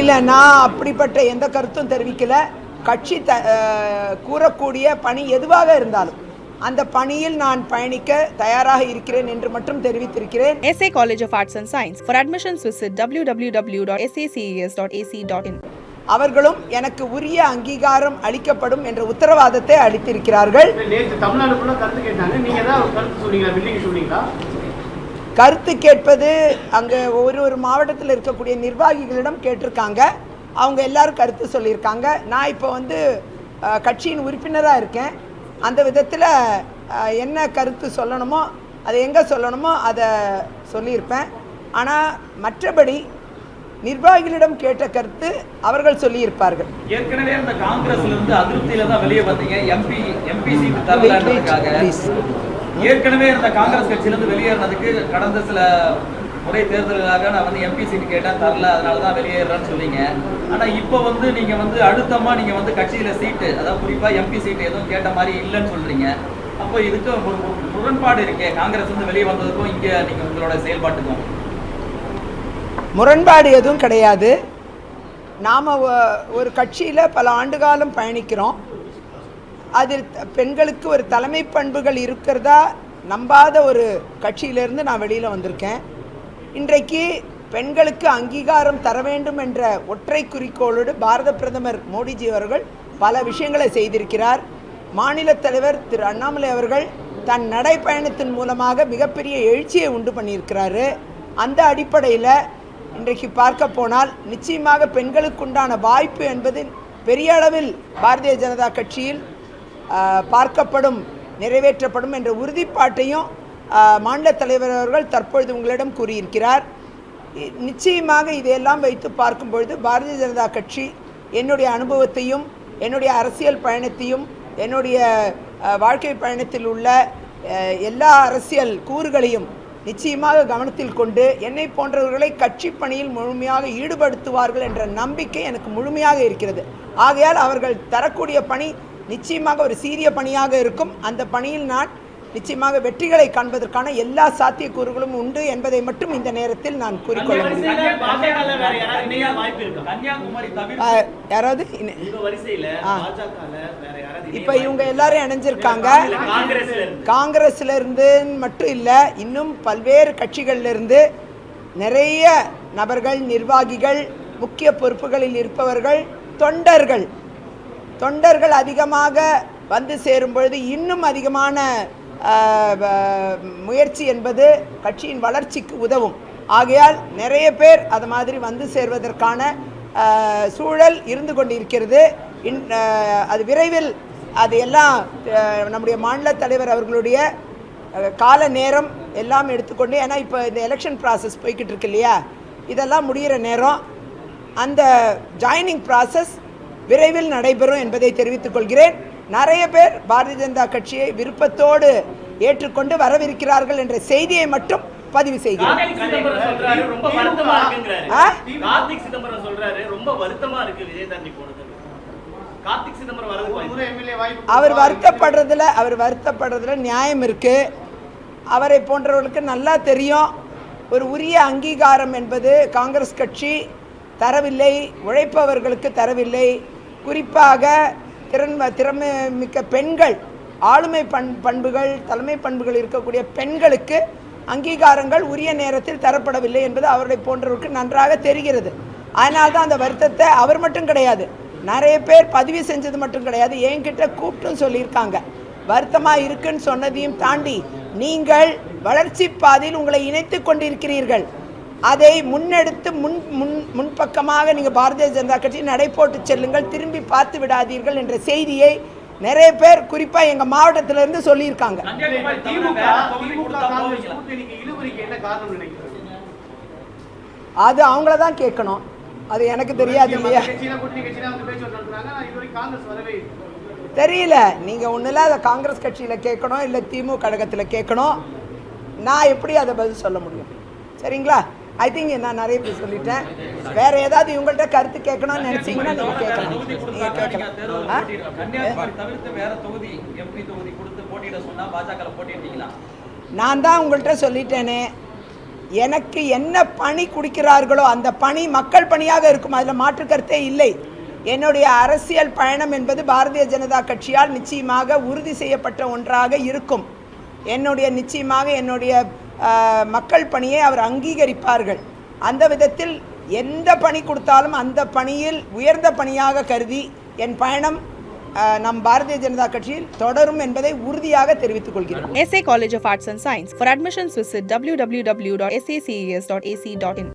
இல்லை நான் அப்படிப்பட்ட எந்த கருத்தும் தெரிவிக்கல. கட்சி த கூறக்கூடிய பணி எதுவாக இருந்தாலும் அந்த பணியில் நான் பயணிக்க தயாராக இருக்கிறேன் என்று மட்டும் தெரிவித்திருக்கிறேன். SA College of Arts and Science. For admissions, visit www.saces.ac.in. அவர்களும் எனக்கு உரிய அங்கீகாரம் அளிக்கப்படும் என்ற உத்தரவாதத்தை அளித்திருக்கிறார்கள். நேற்று தமிழ்நாடு கருத்து கேட்டாங்க. நீங்க ஏதாவது கருத்து சொன்னீங்களா? பில்டிங் சொன்னீங்களா? கருத்து கேட்பது அங்கே ஒரு ஒரு மாவட்டத்தில் இருக்கக்கூடிய நிர்வாகிகளிடம் கேட்டிருக்காங்க. அவங்க எல்லாரும் கருத்து சொல்லியிருக்காங்க. நான் இப்போ வந்து கட்சியின் உறுப்பினராக இருக்கேன். அந்த விதத்தில் என்ன கருத்து சொல்லணுமோ அதை எங்கே சொல்லணுமோ அதை சொல்லியிருப்பேன். ஆனால் மற்றபடி நிர்வாகிகளிடம் கேட்ட கருத்து அவர்கள் சொல்லியிருப்பார்கள். ஏற்கனவே அந்த காங்கிரஸ்ல இருந்து அதிருப்தியில தான் வெளியே வந்தீங்க. எம்பி எம்பி சீட் தரலன்றதுக்காக. ஏற்கனவே இருந்த காங்கிரஸ் கட்சியிலிருந்து வெளியேறினதுக்கு கடந்த சில முறை தேர்தலுக்காக நான் வந்து எம்பி சீட் கேட்டேன். தரல அதனால தான் வெளியேறேன்னு சொன்னீங்க. ஆனால் இப்போ வந்து நீங்கள் வந்து அடுத்தமாக நீங்கள் வந்து கட்சியில் சீட்டு அதாவது குறிப்பாக எம்பி சீட்டு எதுவும் கேட்ட மாதிரி இல்லைன்னு சொல்கிறீங்க அப்போ இதுக்கு ஒரு முரண்பாடு இருக்கே. காங்கிரஸ் வந்து வெளியே வந்ததுக்கும் இங்கே நீங்கள் உங்களோட செயல்பாட்டுக்கும். முரண்பாடு எதுவும் கிடையாது. நாம் ஒரு கட்சியில் பல ஆண்டு காலம் பயணிக்கிறோம். அதில் பெண்களுக்கு ஒரு தலைமை பண்புகள் இருக்கிறதா நம்பாத ஒரு கட்சியிலேருந்து நான் வெளியில் வந்திருக்கேன். இன்றைக்கு பெண்களுக்கு அங்கீகாரம் தர வேண்டும் என்ற ஒற்றை குறிக்கோளோடு பாரத பிரதமர் மோடிஜி அவர்கள் பல விஷயங்களை செய்திருக்கிறார். மாநில தலைவர் திரு அண்ணாமலை அவர்கள் தன் நடைப்பயணத்தின் மூலமாக மிகப்பெரிய எழுச்சியை உண்டு பண்ணியிருக்கிறாரு. அந்த அடிப்படையில் இன்றைக்கு பார்க்க போனால் நிச்சயமாக பெண்களுக்குண்டான வாய்ப்பு என்பது பெரிய அளவில் பாரதிய ஜனதா கட்சியில் பார்க்கப்படும் நிறைவேற்றப்படும் என்ற உறுதிப்பாட்டையும் மாநில தலைவர் அவர்கள் தற்பொழுது உங்களிடம் கூறியிருக்கிறார். நிச்சயமாக இதையெல்லாம் வைத்து பார்க்கும்பொழுது பாரதிய ஜனதா கட்சி என்னுடைய அனுபவத்தையும் என்னுடைய அரசியல் பயணத்தையும் என்னுடைய வாழ்க்கை பயணத்தில் உள்ள எல்லா அரசியல் கூறுகளையும் நிச்சயமாக கவனத்தில் கொண்டு என்னை போன்றவர்களை கட்சி பணியில் முழுமையாக ஈடுபடுத்துவார்கள் என்ற நம்பிக்கை எனக்கு முழுமையாக இருக்கிறது. ஆகையால் அவர்கள் தரக்கூடிய பணி நிச்சயமாக ஒரு சீரிய பணியாக இருக்கும். அந்த பணியில் நான் நிச்சயமாக வெற்றிகளை காண்பதற்கான எல்லா சாத்தியக்கூறுகளும் உண்டு என்பதை மட்டும் இந்த நேரத்தில் நான் கூறிக்கொள்ள முடியும். வரிசையில பாஜகல வேற யாராவது இப்ப இவங்க எல்லாரும் இணைஞ்சிருக்காங்க. காங்கிரஸ்ல இருந்து. மட்டும் இல்லை இன்னும் பல்வேறு கட்சிகள்ல இருந்து நிறைய நபர்கள் நிர்வாகிகள் முக்கிய பொறுப்புகளில் இருப்பவர்கள் தொண்டர்கள் தொண்டர்கள் அதிகமாக வந்து சேரும் பொழுது இன்னும் அதிகமான முயற்சி என்பது கட்சியின் வளர்ச்சிக்கு உதவும். ஆகையால் நிறைய பேர் அது மாதிரி வந்து சேர்வதற்கான சூழல் இருந்து கொண்டிருக்கிறது. இன் அது விரைவில் அது எல்லாம் நம்முடைய மாநில தலைவர் அவர்களுடைய கால நேரம் எல்லாம் எடுத்துக்கொண்டு ஏன்னா இப்போ இந்த எலெக்ஷன் ப்ராசஸ் போய்கிட்டு இருக்கு இல்லையா? இதெல்லாம் முடிகிற நேரம் அந்த ஜாயினிங் ப்ராசஸ் விரைவில் நடைபெறும் என்பதை தெரிவித்துக் கொள்கிறேன். நிறைய பேர் பாரதிய ஜனதா கட்சியை விருப்பத்தோடு ஏற்றுக்கொண்டு வரவிருக்கிறார்கள் என்ற செய்தியை மட்டும் பதிவு செய்கிறேன். அவர் வருத்தப்படுறதுல அவர் வருத்தப்படுறதுல நியாயம் இருக்கு. அவரை போன்றவர்களுக்கு நல்லா தெரியும். ஒரு உரிய அங்கீகாரம் என்பது காங்கிரஸ் கட்சி தரவில்லை உழைப்பவர்களுக்கு தரவில்லை. குறிப்பாக திறன் திறமை மிக்க பெண்கள் ஆளுமை பண் பண்புகள் தலைமை பண்புகள் இருக்கக்கூடிய பெண்களுக்கு அங்கீகாரங்கள் உரிய நேரத்தில் தரப்படவில்லை என்பது அவருடைய போன்றவருக்கு நன்றாக தெரிகிறது. அதனால தான் அந்த வருத்தத்தை அவர் மட்டும் கிடையாது நிறைய பேர் பதிவு செஞ்சது மட்டும் கிடையாது என்கிட்ட கூப்பிட்டும் சொல்லியிருக்காங்க. வருத்தமாக இருக்குன்னு சொன்னதையும் தாண்டி நீங்கள் வளர்ச்சி பாதையில் உங்களை இணைத்து கொண்டிருக்கிறீர்கள். அதை முன்னெடுத்து முன் முன் முன்பக்கமாக நீங்கள் பாரதிய ஜனதா கட்சி நடை போட்டு செல்லுங்கள் திரும்பி பார்த்து விடாதீர்கள் என்ற செய்தியை நிறைய பேர் குறிப்பாக எங்கள் மாவட்டத்திலிருந்து சொல்லியிருக்காங்க. அது அவங்கள தான் கேட்கணும். அது எனக்கு தெரியாது இல்லையா. தெரியல. நீங்கள் ஒன்றில் அதை காங்கிரஸ் கட்சியில் கேட்கணும் இல்லை திமுக கழகத்தில் கேட்கணும். நான் எப்படி அதை பதில் சொல்ல முடியும்? சரிங்களா? ஐ திங்க் நான் நிறைய பேர் சொல்லிட்டேன். வேற ஏதாவது இவங்கள்ட்ட கருத்து கேட்கணும்னு நினைச்சீங்கன்னா நீங்க கேட்கலாம். நீங்க கேட்கலாம். தவிர்த்து வேற தொகுதி எம்பி தொகுதி கொடுத்து போட்டியிட சொன்னா பாஜக நான் தான் உங்கள்கிட்ட சொல்லிட்டேனே. எனக்கு என்ன பணி கொடுக்கிறார்களோ அந்த பணி மக்கள் பணியாக இருக்கும். அதில் மாற்று கருத்தே இல்லை. என்னுடைய அரசியல் பயணம் என்பது பாரதிய ஜனதா கட்சியால் நிச்சயமாக உறுதி செய்யப்பட்ட ஒன்றாக இருக்கும். என்னுடைய நிச்சயமாக என்னுடைய மக்கள் பணியை அவர் அங்கீகரிப்பார்கள். அந்த விதத்தில் எந்த பணி கொடுத்தாலும் அந்த பணியில் உயர்ந்த பணியாக கருதி என் பயணம் நம் பாரதிய ஜனதா கட்சியில் தொடரும் என்பதை உறுதியாக தெரிவித்துக் கொள்கிறேன் SA college of arts and science for admissions visit W W W dot SACS dot AC dot in